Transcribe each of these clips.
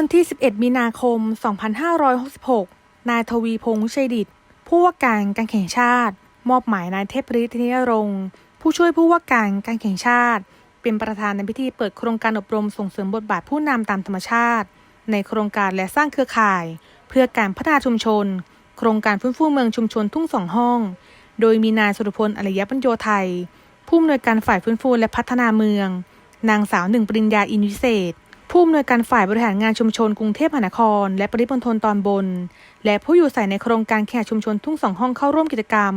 ันที่ 11 มีนาคม 2566 นายทวีพงษ์ชัยดิต ผู้ว่าการการแข่งชาติ มอบหมายนายเทพฤทธิ์นิยรงค์ผู้ช่วยผู้ว่าการการแข่งชาติ เป็นประธานในพิธีเปิดโครงการอบรมส่งเสริมบทบาทผู้นำตามธรรมชาติ ในโครงการและสร้างเครือข่าย เพื่อการพัฒนาชุมชน โครงการฟื้นฟูเมืองชุมชนทุ่งสองห้อง โดยมีนายสุรพลอริยปัญโยไทย ผู้อำนวยการฝ่ายฟื้นฟูและพัฒนาเมือง นางสาวหนึ่งปริญญาอินวิเศษ ผู้อำนวยการฝ่ายบริหารงานชุมชนกรุงเทพมหานคร และปริมณฑลตอนบน และผู้อยู่อาศัยในโครงการแขกชุมชนทุ่งสองห้องเข้าร่วมกิจกรรม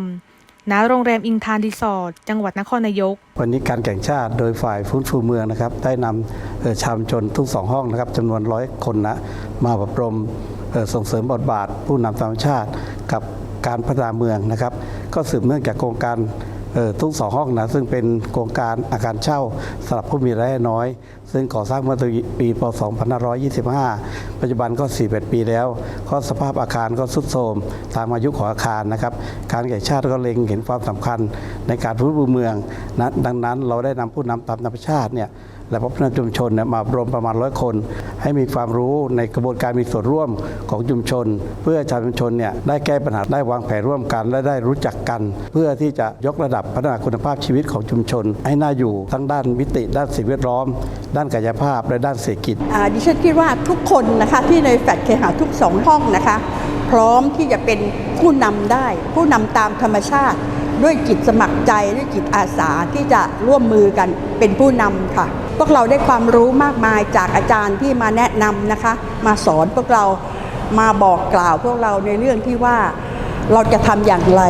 ณโรงแรมอิงทานรีสอร์ทจังหวัดนครนายก วันนี้การแข่งชาติโดยฝ่ายฟื้นฟูเมืองนะครับ ได้นำชาวชุมชนทุกสองห้องนะครับจำนวนร้อยคนนะมาอบรมส่งเสริมบทบาท ผู้นำธรรมชาติกับการพัฒนาเมืองนะครับ ก็สืบเนื่องจากโครงการ ทุกสองห้องนะซึ่งเป็นโครงการอาคารเช่าสำหรับผู้มีรายได้น้อย ซึ่งก่อสร้างเมื่อปีพศ2525 ปัจจุบันก็ 41 ปีแล้ว ก็สภาพอาคารก็ทรุดโทรมตามอายุของอาคารนะครับการแก่ชาติก็เล็งเห็นความสำคัญในการฟื้นฟูเมืองนะดังนั้นเราได้นำผู้นำตามธรรมชาติเนี่ย และพัฒนาชุมชนมาอบรมประมาณร้อยคน ให้มีความรู้ในกระบวนการมีส่วนร่วมของชุมชน เพื่อชาวชุมชนเนี่ยได้แก้ปัญหาได้วางแผนร่วมกันและได้รู้จักกัน เพื่อที่จะยกระดับพัฒนาคุณภาพชีวิตของชุมชน ให้น่าอยู่ทั้งด้านมิติ ด้านสิ่งแวดล้อม ด้านกายภาพและด้านเศรษฐกิจดิฉันคิดว่าทุกคนนะคะที่ในแฟลตเคหะทุกสองห้องนะคะ พร้อมที่จะเป็นผู้นำได้ ผู้นำตามธรรมชาติ ด้วยจิตสมัครใจด้วยจิตอาสาที่จะร่วมมือกันเป็นผู้นำค่ะ พวกเราได้ความรู้มากมายจากอาจารย์ที่มาแนะนำนะคะ มาสอนพวกเรามาบอกกล่าวพวกเราในเรื่องที่ว่าเราจะทำอย่างไร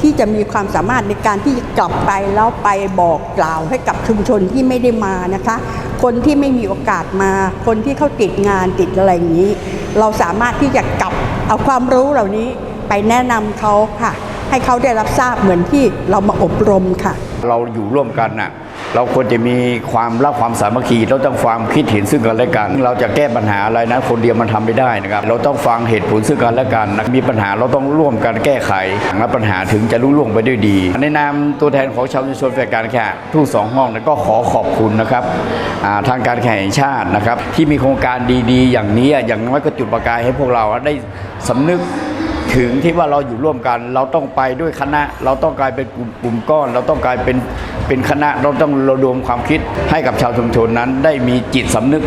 ที่จะมีความสามารถในการที่จะกลับไปแล้วไปบอกกล่าวให้กับชุมชนที่ไม่ได้มานะคะ คนที่ไม่มีโอกาสมา คนที่เขาติดงานติดอะไรอย่างนี้ เราสามารถที่จะกลับเอาความรู้เหล่านี้ไปแนะนำเขาค่ะ ให้เขาได้รับทราบเหมือนที่เรามาอบรมค่ะ เราอยู่ร่วมกันน่ะเราควรจะมีความรักความสามัคคีเราต้องความคิดเห็นซึ่งกันและกัน เราจะแก้ปัญหาอะไรนะคนเดียวมันทำไม่ได้นะครับ เราต้องฟังเหตุผลซึ่งกันและกันนะมีปัญหาเราต้องร่วมกันแก้ไขและปัญหาถึงจะรุ่ล่วงไปด้วยดีในนามตัวแทนของชาวชุมชนฝ่ายการแข่งทุกสองห้องนะก็ขอขอบคุณนะครับทางการแข่งชาตินะครับ ที่มีโครงการดีๆ อย่างนี้อย่างน้อยก็จุดประกายให้พวกเราได้สำนึก ถึงที่ว่าเราอยู่ร่วมกัน เราต้องไปด้วยคณะ เราต้องกลายเป็นกลุ่มกลุ่มก้อน เราต้องกลายเป็นเป็นคณะเราต้องระดมความคิดให้กับชาวชุมชนนั้น ได้มีจิตสำนึก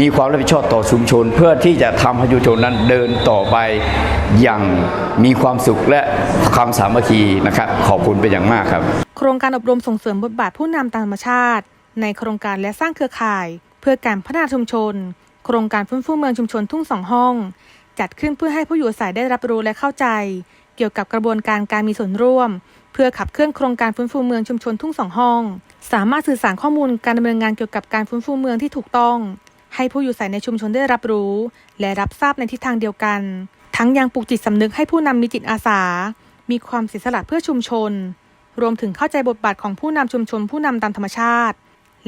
มีความรับผิดชอบต่อชุมชน เพื่อที่จะทำให้ชุมชนนั้นเดินต่อไปอย่างมีความสุขและความสามัคคีนะครับ ขอบคุณเป็นอย่างมากครับ โครงการอบรมส่งเสริมบทบาทผู้นำตามธรรมชาติ ในโครงการและสร้างเครือข่าย เพื่อการพัฒนาชุมชน โครงการฟื้นฟูเมืองชุมชนทุ่งสองห้อง จัดขึ้นเพื่อให้ผู้อยู่อาศัยได้รับรู้และเข้าใจ เกี่ยวกับกระบวนการการมีส่วนร่วม เพื่อขับเคลื่อนโครงการฟื้นฟูเมืองชุมชนทุ่งสองห้อง สามารถสื่อสารข้อมูลการดำเนินงานเกี่ยวกับการฟื้นฟูเมืองที่ถูกต้อง ให้ผู้อยู่อาศัยในชุมชนได้รับรู้ และรับทราบในทิศทางเดียวกัน ทั้งยังปลูกจิตสำนึกให้ผู้นำมีจิตอาสา มีความเสียสละเพื่อชุมชน รวมถึงเข้าใจบทบาทของผู้นำชุมชนผู้นำตามธรรมชาติ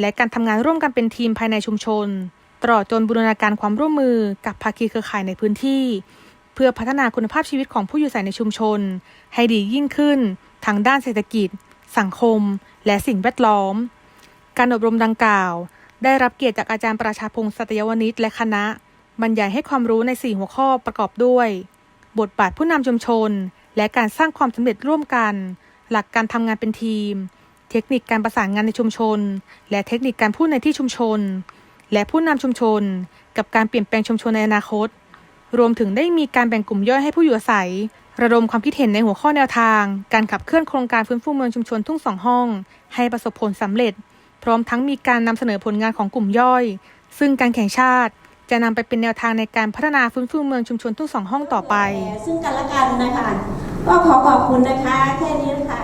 และการทำงานร่วมกันเป็นทีมภายในชุมชน ลอดจนบูรณาการความร่วมมือกับภาคีเครือข่ายในพื้นที่ เพื่อพัฒนาคุณภาพชีวิตของผู้อยู่อาศัยในชุมชน ให้ดียิ่งขึ้นทางด้านเศรษฐกิจ สังคม และสิ่งแวดล้อม การอบรมดังกล่าว ได้รับเกียรติจากอาจารย์ประชาพงศ์สัตยวณิชและคณะ บรรยายให้ความรู้ใน 4 หัวข้อประกอบด้วย บทบาทผู้นำชุมชน และการสร้างความสำเร็จร่วมกัน หลักการทำงานเป็นทีม เทคนิคการประสานงานในชุมชน และเทคนิคการพูดในที่ชุมชน และผู้นำชุมชน กับการเปลี่ยนแปลงชุมชนในอนาคต รวมถึงได้มีการแบ่งกลุ่มย่อยให้ผู้อยู่อาศัย ระดมความคิดเห็นในหัวข้อแนวทาง การขับเคลื่อนโครงการฟื้นฟูเมืองชุมชนทุ่งสองห้อง ให้ประสบผลสำเร็จ พร้อมทั้งมีการนำเสนอผลงานของกลุ่มย่อย ซึ่งการแข่งชาติจะนำไปเป็นแนวทางในการพัฒนาฟื้นฟูเมืองชุมชนทุ่งสองห้องต่อไป ซึ่งกันและกันนะคะ ก็ขอขอบคุณนะคะ แค่นี้นะคะ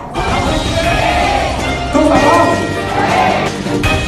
ทุ่งสองห้อง